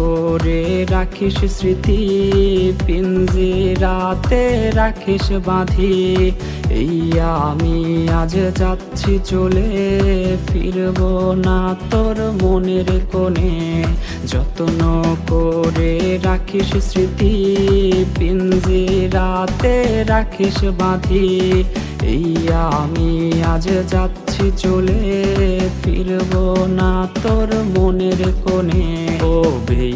করে রাখিস স্মৃতি পিঞ্জি রাতে রাখিস বাঁধি। এই আমি আজ যাচ্ছি চলে, ফিরবো না তোর মনের কোণে। যত্ন করে রাখিস স্মৃতি পিঞ্জি রাতে রাখিস বাঁধি। এই আমি আজ যাচ্ছি চলে, ফিরবো না তোর মনের কোণে। ও বেইমান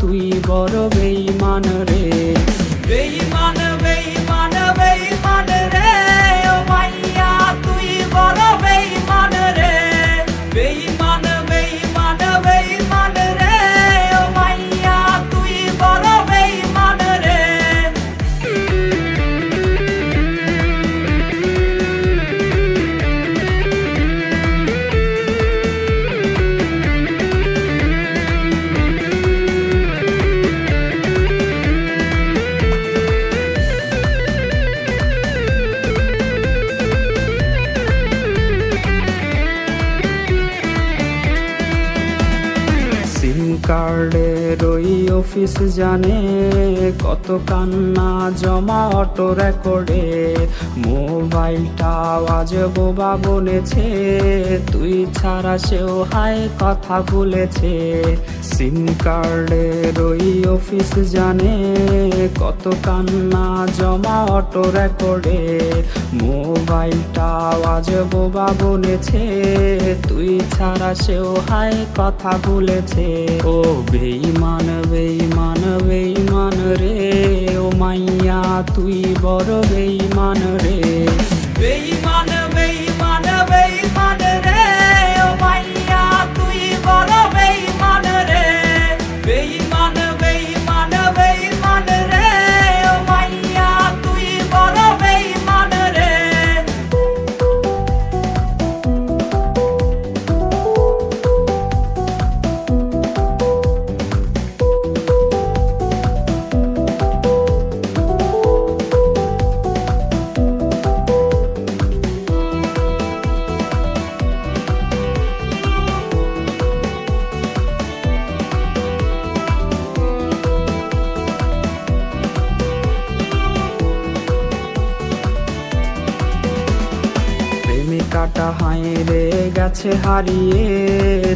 তুই বড় বেইমান অফিস জানে, কত কান্না জমা অটো রেকর্ডে। মোবাইলটা আওয়াজ বোবা বলেছে, তুই ছাড়া সেও হায় কথা বলেছে। সিম কার্ডের ওই অফিস জানে, কত কান্না জমা অটো রেকর্ডে। মোবাইলটা আওয়াজ বোবা বলেছে, তুই ছাড়া সেও হায় কথা বলেছে। ও বেইমান তুই বড় বেইমান প্রেমিকাটা হাইরে গেছে হারিয়ে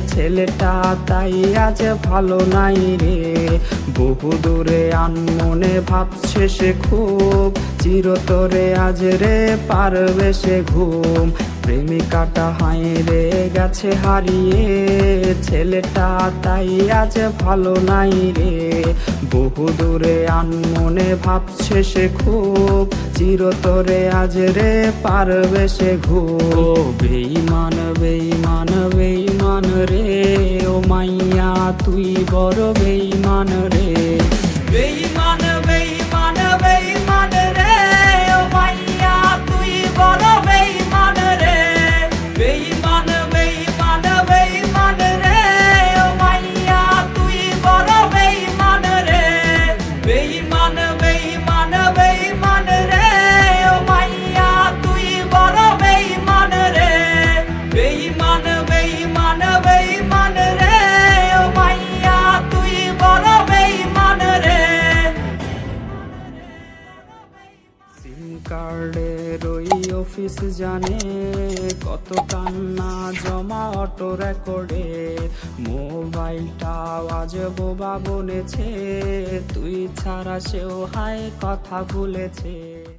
ছেলেটা তাই আজ ভালো নাই রে। বহু দূরে আনমনে ভাবছে সে খুব, চিরতরে আজ রে পারবে সে ঘুম। প্রেমিকাটা হাইরে গেছে হারিয়ে ছেলেটা তাই আজ ভালো নাই রে। বহু দূরে আনমনে ভাবছে সে খুব চিরতরে আজ রে পারবে সে ও বেইমান বেইমান বেইমান রে ও মাইয়া তুই বড় বেইমান রে। বেইমান কার্ডের ওই অফিস জানে কত কান্না জমা অটো রেকর্ডে। মোবাইলটা আজ বোবা বলেছে, তুই ছাড়া সেও হায় কথা বলেছে।